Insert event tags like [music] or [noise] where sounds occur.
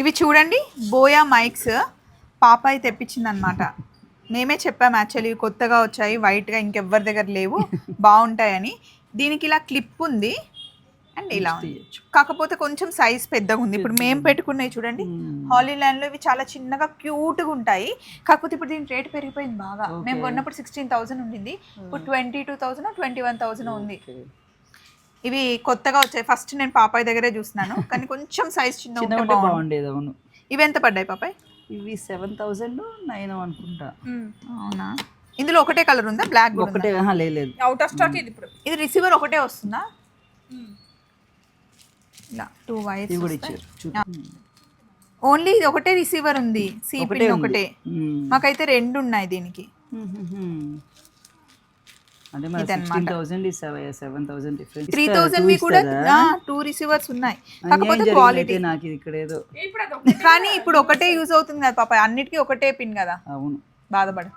ఇవి చూడండి buoy mics పాప అయితే తెప్పించింది అనమాట మేమే చెప్పాము యాక్చువల్లీ ఇవి కొత్తగా వచ్చాయి వైట్గా ఇంకెవ్వరి దగ్గర లేవు [laughs] బాగుంటాయని. దీనికి ఇలా క్లిప్ ఉంది అండ్ ఇలా కాకపోతే కొంచెం సైజ్ పెద్దగా ఉంది. ఇప్పుడు మేము పెట్టుకున్నాయి చూడండి హాలీ ల్యాండ్లో ఇవి చాలా చిన్నగా క్యూట్గా ఉంటాయి. కాకపోతే ఇప్పుడు దీని రేట్ పెరిగిపోయింది బాగా. మేము. కొన్నప్పుడు సిక్స్టీన్ థౌసండ్ ఉండింది ఇప్పుడు twenty two thousand twenty one thousand ఉంది ఇవి కొత్తగా వచ్చాయి. ఫస్ట్ నేను పాపాయ్ దగ్గరే చూస్తున్నాను. కానీ కొంచెం సైజ్ చిన్న ఉంటే బాగుంది బాగుండేది అవును. ఇవి ఎంత పడ్డాయి పాపాయ్? ఇవి సెవెన్ థౌసండ్ నైన్ అనుకుంటా. అవునా? ఇందులో ఒకటే కలర్ ఉందా? బ్లాక్ ఒకటే ఆహా, లేదు లేదు. అవుట్ ఆఫ్ స్టాక్ ఇది ఇప్పుడు. ఇది రిసీవర్ ఒకటే వస్తుందా? ఇలా టూ కూడా ఇచ్చారు. చూ- ఓన్లీ ఇది ఒకటే రిసీవర్ ఉంది. ఒకటే ఉంది. ఒకటే. మ్మ్. మాకైతే రెండు ఉన్నాయి దీనికి. మ్మ్. Sixteen thousand seven thousand three thousand మీ కూడా టూ రిసీవర్స్ ఉన్నాయి. కాకపోతే క్వాలిటీ నాకు ఇది ఇక్కడ ఏదో. కానీ ఇప్పుడు ఒకటే యూజ్ అవుతుంది కదా పాప. అన్నిటికీ ఒకటే పిన్ కదా. అవును. బాధపడు.